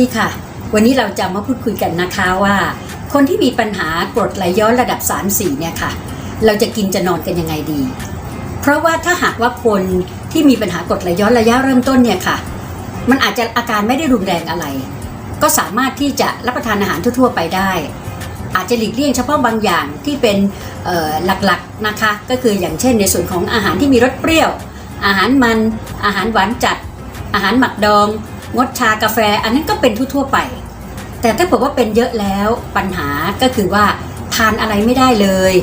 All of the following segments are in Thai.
ดีค่ะ วันนี้เราจะมาพูดคุยกันนะคะว่า คนที่มีปัญหากรดไหลย้อนระดับ 3 4 เนี่ยค่ะ เราจะกินจะนอนกันยังไงดี เพราะว่าถ้าหากว่าคนที่มีปัญหากรดไหลย้อนระยะเริ่มต้นเนี่ยค่ะ มันอาจจะอาการไม่ได้รุนแรงอะไร ก็สามารถที่จะรับประทานอาหารทั่วๆไปได้ อาจจะหลีกเลี่ยงเฉพาะบางอย่างที่เป็นหลักๆนะคะ ก็คืออย่างเช่น ในส่วนของอาหารที่มีรสเปรี้ยว อาหารมันอาหารหวานจัด อาหารหมักดอง งดชากาแฟ อันนั้นก็เป็นทั่วๆไป แต่ถ้าบอกว่าเป็นเยอะแล้วปัญหาก็คือว่าทานอะไรไม่ได้เลย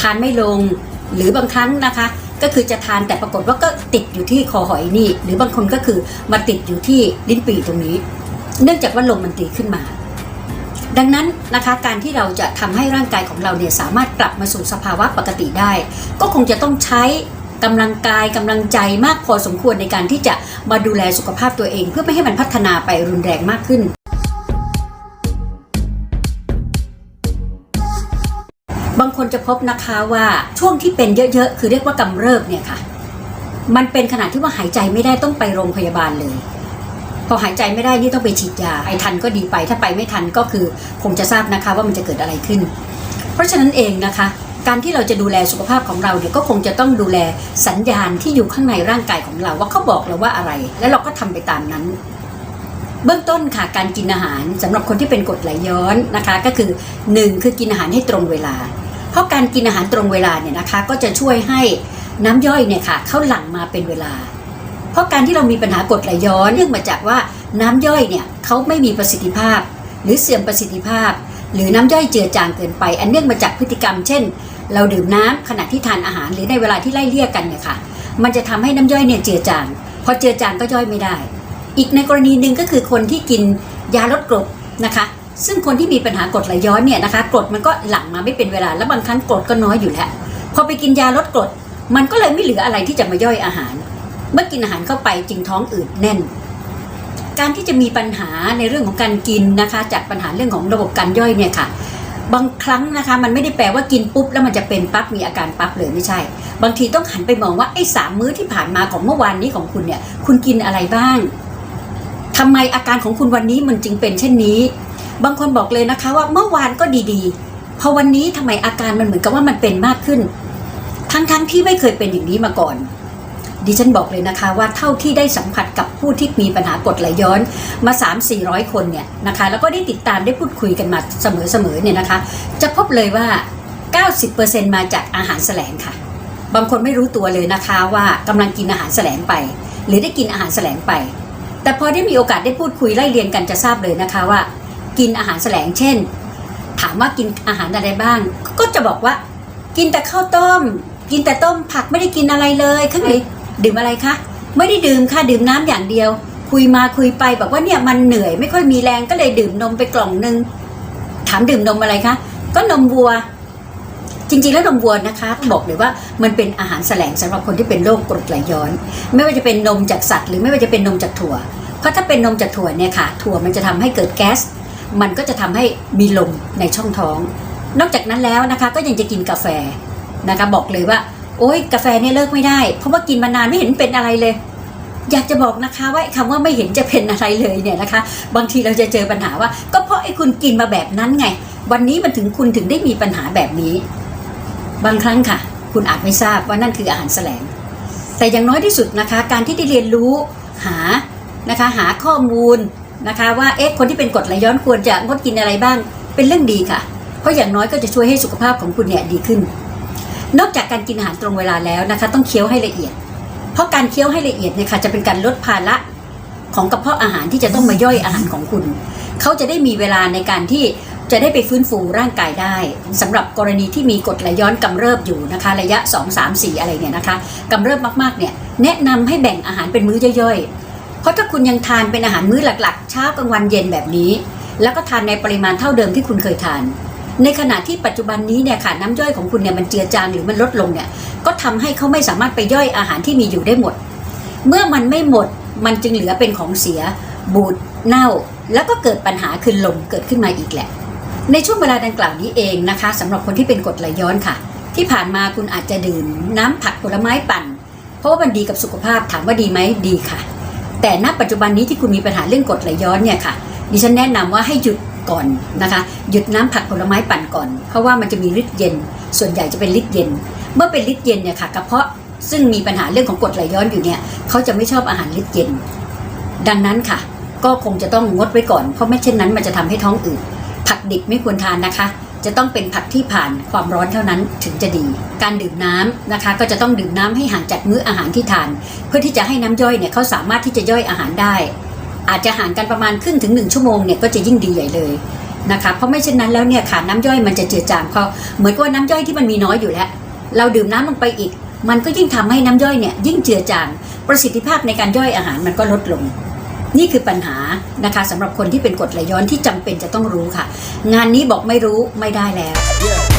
ทานไม่ลงหรือบางครั้งนะคะ ก็คือจะทานแต่ปรากฏว่าก็ติดอยู่ที่คอหอยนี่ หรือบางคนก็คือมาติดอยู่ที่ลิ้นปี่ตรงนี้ เนื่องจากว่าลมมันตีขึ้นมา ดังนั้นนะคะการที่เราจะทำให้ร่างกายของเราเนี่ยสามารถกลับมาสู่สภาวะปกติได้ ก็คงจะต้องใช้ กำลังกายกำลังใจมากพอสมควรในการที่จะมาดูแลสุขภาพตัวเอง เพื่อไม่ให้มันพัฒนาไปรุนแรงมากขึ้นบางคนจะพบนะคะว่าช่วงที่เป็นเยอะๆ คือเรียกว่ากำเริบเนี่ยค่ะ มันเป็นขนาดที่ว่าหายใจไม่ได้ต้องไปโรงพยาบาลเลย พอหายใจไม่ได้นี่ต้องไปฉีดยาไปทันก็ดีไปถ้าไปไม่ทันก็คือคงจะทราบนะคะว่ามันจะเกิดอะไรขึ้น เพราะฉะนั้นเองนะคะ การที่เราจะดูแลสุขภาพของเราเนี่ยก็คงจะต้องดูแลสัญญาณที่อยู่ข้างในร่างกายของเรา ว่าเขาบอกเราว่าอะไร แล้วเราก็ทำไปตามนั้น เบื้องต้นค่ะการกินอาหารสำหรับคนที่เป็นกรดไหลย้อนนะคะ ก็คือหนึ่งคือกินอาหารให้ตรงเวลา เพราะการกินอาหารตรงเวลาเนี่ยนะคะ ก็จะช่วยให้น้ำย่อยเนี่ยค่ะเข้าหลั่งมาเป็นเวลา เพราะการที่เรามีปัญหากรดไหลย้อนเนื่องมาจากว่าน้ำย่อยเนี่ยเขาไม่มีประสิทธิภาพ หรือเสื่อมประสิทธิภาพ หรือน้ำย่อยเจือจางเกินไป อันเนื่องมาจากพฤติกรรม เช่น เราดื่มน้ำขณะที่ทานอาหารหรือในเวลาที่ไล่เลี่ยกันเนี่ยค่ะ มันจะทำให้น้ำย่อยเนี่ยเจือจางพอเจือจางก็ย่อยไม่ได้ อีกในกรณีหนึ่งก็คือคนที่กินยาลดกรดนะคะ ซึ่งคนที่มีปัญหากรดไหลย้อนเนี่ยนะคะกรดมันก็หลั่งมาไม่เป็นเวลา แล้วบางครั้งกรดก็น้อยอยู่แล้วพอไปกินยาลดกรด มันก็เลยไม่เหลืออะไรที่จะมาย่อยอาหาร เมื่อกินอาหารเข้าไปจึงท้องอืดแน่น การที่จะมีปัญหาในเรื่องของการกินนะคะ จากปัญหาเรื่องของระบบการย่อยเนี่ยค่ะ บางครั้งนะคะ มันไม่ได้แปลว่ากินปุ๊บแล้วมันจะเป็นปั๊บมีอาการปั๊บเลยไม่ใช่ บางทีต้องหันไปมองว่าไอ้สามมื้อที่ผ่านมาของเมื่อวานนี้ของคุณเนี่ย คุณกินอะไรบ้างทำไมอาการของคุณวันนี้มันจึงเป็นเช่นนี้ บางคนบอกเลยนะคะว่าเมื่อวานก็ดีๆพอวันนี้ทำไมอาการมันเหมือนกับว่ามันเป็นมากขึ้น ทั้งๆที่ไม่เคยเป็นอย่างนี้มาก่อน ดิฉันบอกเลยนะคะว่าเท่าที่ได้สัมผัสกับผู้ที่มีปัญหากรดไหลย้อนมา 3 4 0 0 คนเนี่ยนะคะแล้วก็ได้ติดตามได้พูดคุยกันมาเสมอๆเนี่ยนะคะ จะพบเลยว่า 90%มาจากอาหารแสลงค่ะ บางคนไม่รู้ตัวเลยนะคะว่ากำลังกินอาหารแสลงไป หรือได้กินอาหารแสลงไป แต่พอได้มีโอกาสได้พูดคุยไล่เรียนกันจะทราบเลยนะคะว่า กินอาหารแสลงเช่น ถามว่ากินอาหารอะไรบ้าง ก็จะบอกว่า กินแต่ข้าวต้ม กินแต่ต้มผักไม่ได้กินอะไรเลยข้างใน ดื่มอะไรคะ ไม่ได้ดื่มค่ะดื่มน้ำอย่างเดียว คุยมาคุยไปบอกว่าเนี่ยมันเหนื่อยไม่ค่อยมีแรงก็เลยดื่มนมไปกล่องนึง ถามดื่มนมอะไรคะ ก็นมวัว จริงๆแล้วนมวัวนะคะ บอกเลยว่ามันเป็นอาหารแสลงสำหรับคนที่เป็นโรคกรดไหลย้อน ไม่ว่าจะเป็นนมจากสัตว์ หรือไม่ว่าจะเป็นนมจากถั่ว เพราะถ้าเป็นนมจากถั่วเนี่ยค่ะ ถั่วมันจะทำให้เกิดแก๊ส มันก็จะทำให้มีลมในช่องท้อง นอกจากนั้นแล้วนะคะ ก็ยังจะกินกาแฟนะคะบอกเลยว่า โอ๊ยกาแฟเนี่ยเลิกไม่ได้ เพราะว่ากินมานานไม่เห็นเป็นอะไรเลย อยากจะบอกนะคะว่าไอ้คำว่าไม่เห็นจะเป็นอะไรเลยเนี่ยนะคะ บางทีเราจะเจอปัญหาว่า ก็เพราะไอ้คุณกินมาแบบนั้นไง วันนี้มันถึงคุณถึงได้มีปัญหาแบบนี้ บางครั้งค่ะ คุณอาจไม่ทราบว่านั่นคืออาหารแสลง แต่อย่างน้อยที่สุดนะคะ การที่ได้เรียนรู้หานะคะ หาข้อมูลนะคะ ว่าเอ๊ะคนที่เป็นกรดไหลย้อนควรจะงดกินอะไรบ้าง เป็นเรื่องดีค่ะ เพราะอย่างน้อยก็จะช่วยให้สุขภาพของคุณเนี่ยดีขึ้น นอกจากการกินอาหารตรงเวลาแล้วนะคะ ต้องเคี้ยวให้ละเอียด เพราะการเคี้ยวให้ละเอียดเนี่ยค่ะจะเป็นการลดภาระของกระเพาะอาหารที่จะต้องมาย่อยอาหารของคุณ เขาจะได้มีเวลาในการที่จะได้ไปฟื้นฟูร่างกายได้สำหรับกรณีที่มีกรดไหลย้อนกำเริบอยู่นะคะ ระยะ 2 3 4 อะไรเนี่ยนะคะกำเริบมากๆเนี่ยแนะนำให้แบ่งอาหารเป็นมื้อย่อยๆ เพราะถ้าคุณยังทานเป็นอาหารมื้อหลักๆ เช้ากลางวันเย็นแบบนี้ แล้วก็ทานในปริมาณเท่าเดิมที่คุณเคยทาน ในขณะที่ปัจจุบันนี้เนี่ยค่ะน้ำย่อยของคุณเนี่ยมันเจือจางหรือมันลดลงเนี่ยก็ทำให้เขาไม่สามารถไปย่อยอาหารที่มีอยู่ได้หมด เมื่อมันไม่หมดมันจึงเหลือเป็นของเสีย บูดเน่า แล้วก็เกิดปัญหาคือลมเกิดขึ้นมาอีกแหละ ในช่วงเวลาดังกล่าวนี้เองนะคะสำหรับคนที่เป็นกรดไหลย้อนค่ะ ที่ผ่านมาคุณอาจจะดื่มน้ำผักผลไม้ปั่น เพราะว่ามันดีกับสุขภาพถามว่าดีไหมดีค่ะ แต่ณปัจจุบันนี้ที่คุณมีปัญหาเรื่องกรดไหลย้อนเนี่ยค่ะดิฉันแนะนำว่าให้หยุด ก่อนนะคะ หยุดน้ำผักผลไม้ปั่นก่อน เพราะว่ามันจะมีฤทธิ์เย็น ส่วนใหญ่จะเป็นฤทธิ์เย็น เมื่อเป็นฤทธิ์เย็นเนี่ยค่ะกระเพาะซึ่งมีปัญหาเรื่องของกรดไหลย้อนอยู่เนี่ยเขาจะไม่ชอบอาหารฤทธิ์เย็น ดังนั้นค่ะ ก็คงจะต้องงดไว้ก่อน เพราะไม่เช่นนั้นมันจะทำให้ท้องอืดผักดิบไม่ควรทานนะคะ จะต้องเป็นผักที่ผ่านความร้อนเท่านั้นถึงจะดี การดื่มน้ำนะคะ ก็จะต้องดื่มน้ำให้ห่างจากมื้ออาหารที่ทาน เพื่อที่จะให้น้ำย่อยเนี่ยเขาสามารถที่จะย่อยอาหารได้ อาจจะห่างกันประมาณครึ่งถึงหนึ่งชั่วโมงเนี่ยก็จะยิ่งดีใหญ่เลยนะคะเพราะไม่เช่นนั้นแล้วเนี่ยค่ะน้ำย่อยมันจะเจือจางเพราะเหมือนกับว่าน้ำย่อยที่มันมีน้อยอยู่แล้ว เราดื่มน้ำลงไปอีก มันก็ยิ่งทำให้น้ำย่อยเนี่ยยิ่งเจือจางประสิทธิภาพในการย่อยอาหารมันก็ลดลง นี่คือปัญหานะคะสำหรับคนที่เป็นกรดไหลย้อนที่จำเป็นจะต้องรู้ค่ะ งานนี้บอกไม่รู้ไม่ได้แล้ว Yeah.